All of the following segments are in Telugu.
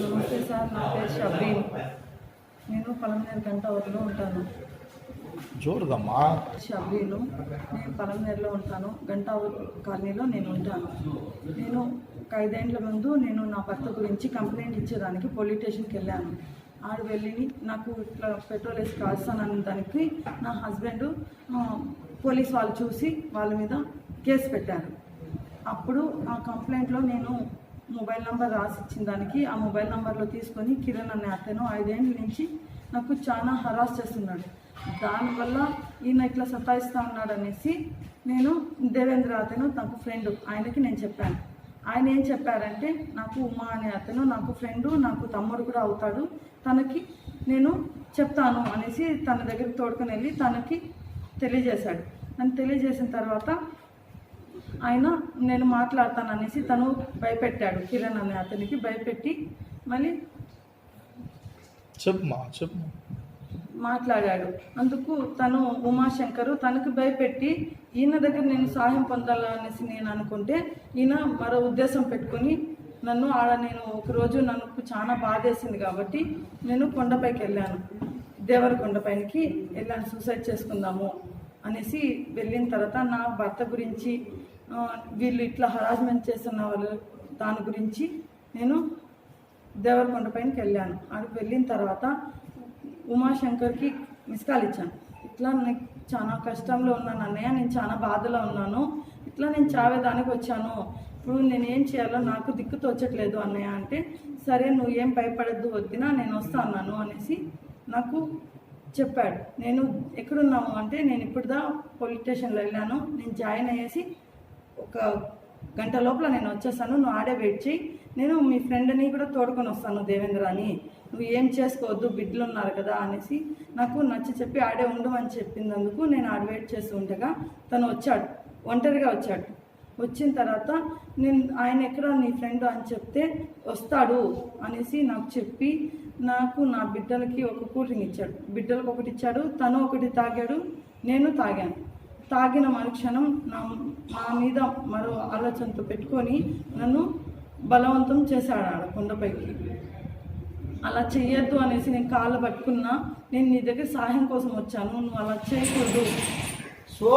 నమస్తే సార్ నా పేరు షబ్బీన్ నేను పలమనేరు గంట ఊరిలో ఉంటాను. జోరుగమ్మా షబ్బీను నేను పలమనేరులో ఉంటాను. గంట కాలనీలో నేను ఉంటాను. నేను ఒక ఐదేండ్ల ముందు నేను నా భర్త గురించి కంప్లైంట్ ఇచ్చేదానికి పోలీస్ స్టేషన్కి వెళ్ళాను. ఆడ వెళ్ళి నాకు ఇట్లా పెట్రోల్ వేసి కాస్తానన్న దానికి నా హస్బెండ్ పోలీస్ వాళ్ళు చూసి వాళ్ళ మీద కేసు పెట్టారు. అప్పుడు ఆ కంప్లైంట్లో నేను మొబైల్ నెంబర్ రాసి ఇచ్చిన దానికి ఆ మొబైల్ నెంబర్లో తీసుకొని కిరణ్ అనే అతను ఐదేళ్ళ నుంచి నాకు చాలా హరాస్ చేస్తున్నాడు. దానివల్ల ఈయన ఇట్లా సతాయిస్తూ ఉన్నాడు అనేసి నేను దేవేంద్ర అతను నాకు ఫ్రెండ్ ఆయనకి నేను చెప్పాను. ఆయన ఏం చెప్పారంటే నాకు ఉమా అనే అతను నాకు ఫ్రెండు నాకు తమ్ముడు కూడా అవుతాడు. తనకి నేను చెప్తాను అనేసి తన దగ్గరికి తోడుకొని వెళ్ళి తనకి తెలియజేశాడు. నన్ను తెలియజేసిన తర్వాత ఆయన నేను మాట్లాడతాను అనేసి తను భయపెట్టాడు కిరణ్ అనే అతనికి భయపెట్టి మళ్ళీ చెప్పుమా చెప్పు మాట్లాడాడు. అందుకు తను ఉమాశంకరు తనకు భయపెట్టి ఈయన దగ్గర నేను సహాయం పొందాలనేసి నేను అనుకుంటే ఈయన మరో ఉద్దేశం పెట్టుకొని నన్ను ఆడ నేను ఒకరోజు నన్ను చాలా బాధేసింది కాబట్టి నేను కొండపైకి వెళ్ళాను. దేవరకొండ పైనకి వెళ్ళాను సూసైడ్ చేసుకుందాము అనేసి వెళ్ళిన తర్వాత నా భర్త గురించి వీళ్ళు ఇట్లా హరాస్మెంట్ చేస్తున్న వాళ్ళు దాని గురించి నేను దేవరకొండ పైనకి వెళ్ళాను. అక్కడికి వెళ్ళిన తర్వాత ఉమాశంకర్కి మిస్ కాల్ ఇచ్చాను. ఇట్లా నేను చాలా కష్టంలో ఉన్నాను అన్నయ్య నేను చాలా బాధలో ఉన్నాను. ఇట్లా నేను చావేదానికి వచ్చాను. ఇప్పుడు నేను ఏం చేయాలో నాకు దిక్కు తోచట్లేదు అన్నయ్య అంటే సరే నువ్వు ఏం భయపడద్దు వద్దినా నేను వస్తా అన్నాను అనేసి నాకు చెప్పాడు. నేను ఎక్కడున్నాము అంటే నేను ఇప్పుడుదా పోలీస్ స్టేషన్లో వెళ్ళాను. నేను జాయిన్ అయ్యేసి ఒక గంట లోపల నేను వచ్చేసాను. నువ్వు ఆడే వెయిట్ చేయి నేను మీ ఫ్రెండ్ని కూడా తోడుకొని వస్తాను దేవేంద్ర అని నువ్వు ఏం చేసుకోవద్దు బిడ్డలు ఉన్నారు కదా అనేసి నాకు నచ్చి చెప్పి ఆడే ఉండమని చెప్పినందుకు నేను ఆడ వెయిట్ చేస్తూ ఉండగా తను వచ్చాడు. ఒంటరిగా వచ్చాడు. వచ్చిన తర్వాత నేను ఆయన ఎక్కడ నీ ఫ్రెండ్ అని చెప్తే వస్తాడు అనేసి నాకు చెప్పి నాకు నా బిడ్డలకి ఒక కూల్ డ్రింక్ ఇచ్చాడు. బిడ్డలకు ఒకటి ఇచ్చాడు తను ఒకటి తాగాడు నేను తాగాను. తాగిన మరుక్షణం నా నా మీద మరో ఆలోచనతో పెట్టుకొని నన్ను బలవంతం చేశాడు ఆడ కొండపైకి. అలా చెయ్యొద్దు అనేసి నేను కాళ్ళు పట్టుకున్నా నేను నీ దగ్గర సహాయం కోసం వచ్చాను నువ్వు అలా చేయకూడదు. సో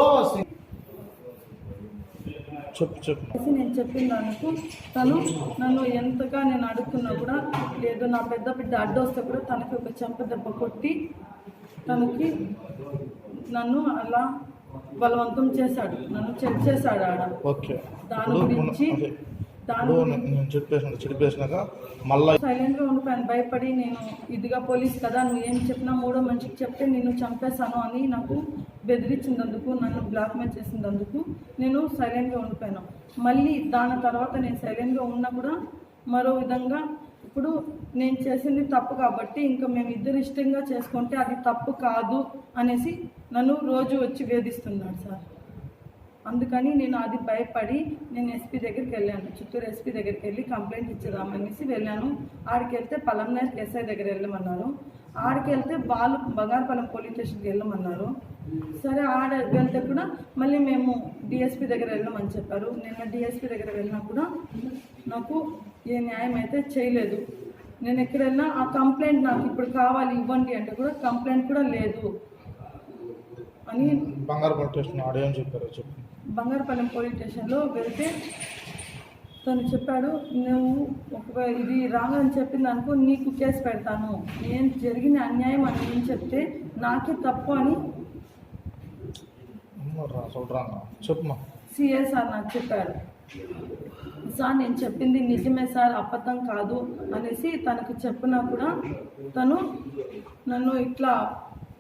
చెప్పు చెప్పు. అనేసి నేను చెప్పిన దానికి తను నన్ను ఎంతగా నేను అడుగుతున్నా కూడా లేదు నా పెద్ద బిడ్డ అడ్డొస్తే కూడా తనకి ఒక చెంప దెబ్బ కొట్టి తనకి నన్ను అలా బలవంతం చేశాడు. నన్ను చెక్ చేశాడు ఆడ. ఓకే. దాని గురించి నేను- నేను చెప్పేసిన మళ్ళా సైలెంట్గా ఉండిపోయాను. భయపడి నేను ఇదిగా పోలీస్ కదా నువ్వు ఏం చెప్పినా మూడో మనిషికి చెప్తే నిన్ను చంపేస్తాను అని నాకు బెదిరించినందుకు నన్ను బ్లాక్మెయిల్ చేసినందుకు నేను సైలెంట్గా ఉండిపోయాను. మళ్ళీ దాని తర్వాత నేను సైలెంట్గా ఉన్నా కూడా మరో విధంగా ఇప్పుడు నేను చేసింది తప్పు కాబట్టి ఇంకా మేము ఇద్దరు ఇష్టంగా చేసుకుంటే అది తప్పు కాదు అనేసి నన్ను రోజు వచ్చి వేధిస్తున్నాడు సార్. అందుకని నేను అది భయపడి నేను ఎస్పీ దగ్గరికి వెళ్ళాను చిత్తూరు ఎస్పీ దగ్గరికి వెళ్ళి కంప్లైంట్ ఇచ్చేదామనేసి వెళ్ళాను. ఆడికి వెళ్తే పలంనేర్ ఎస్ఐ దగ్గర వెళ్ళమన్నారు. ఆడికి వెళ్తే వాళ్ళు బంగారపాలెం పోలీస్ స్టేషన్కి వెళ్ళమన్నారు. సరే ఆడ వెళ్తే కూడా మళ్ళీ మేము డిఎస్పీ దగ్గర వెళ్ళమని చెప్పారు. నిన్న డిఎస్పీ దగ్గర వెళ్ళినా కూడా నాకు ఏ న్యాయం అయితే చేయలేదు. నేను ఎక్కడైనా ఆ కంప్లైంట్ నాకు ఇప్పుడు కావాలి ఇవ్వండి అంటే కూడా కంప్లైంట్ కూడా లేదు. అని బంగారపల్లి స్టేషన్ ఆడియో చెప్పారు పోలీస్ స్టేషన్లో వెళ్తే తను చెప్పాడు నువ్వు ఒకవేళ ఇది రాంగ్ అని చెప్పింది అనుకో నీకు కేసు పెడతాను. ఏం జరిగిన అన్యాయం అని నేను చెప్తే నాకే తప్పు అని సిఎస్ఆర్ నాకు చెప్పాడు సార్ నేను చెప్పింది నిజమే సార్ అబద్ధం కాదు అనేసి తనకు చెప్పినా కూడా తను నన్ను ఇట్లా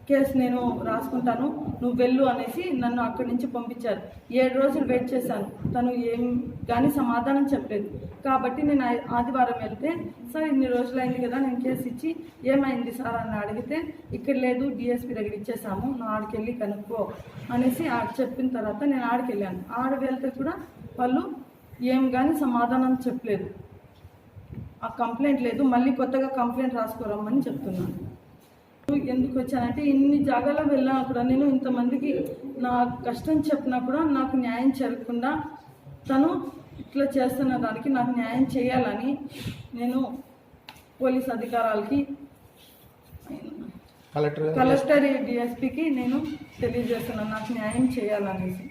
కేసు నేను రాసుకుంటాను నువ్వు వెళ్ళు అనేసి నన్ను అక్కడి నుంచి పంపించారు. ఏడు రోజులు వెయిట్ చేశాను. తను ఏం కానీ సమాధానం చెప్పలేదు. కాబట్టి నేను ఆదివారం వెళ్తే సార్ ఇన్ని రోజులు అయింది కదా నేను కేసు ఇచ్చి ఏమైంది సార్? అని అడిగితే ఇక్కడ లేదు డిఎస్పీ దగ్గర ఇచ్చేసాము నువ్వు ఆడికి వెళ్ళి కనుక్కో అనేసి ఆడ చెప్పిన తర్వాత నేను ఆడికి వెళ్ళాను ఆడ వెళ్తే కూడా వాళ్ళు ఏం కానీ సమాధానం చెప్పలేదు. ఆ కంప్లైంట్ లేదు మళ్ళీ కొత్తగా కంప్లైంట్ రాసుకోరమ్మని చెప్తున్నాను. ఎందుకు వచ్చానంటే ఇన్ని జాగాలో వెళ్ళినా కూడా నేను ఇంతమందికి నా కష్టం చెప్పినా కూడా నాకు న్యాయం జరగకుండా తను ఇట్లా చేస్తున్న దానికి నాకు న్యాయం చేయాలని నేను పోలీస్ అధికారాలకి కలెక్టర్ కలెక్టర్ డిఎస్పికి నేను తెలియజేస్తున్నాను నాకు న్యాయం చేయాలనేసి.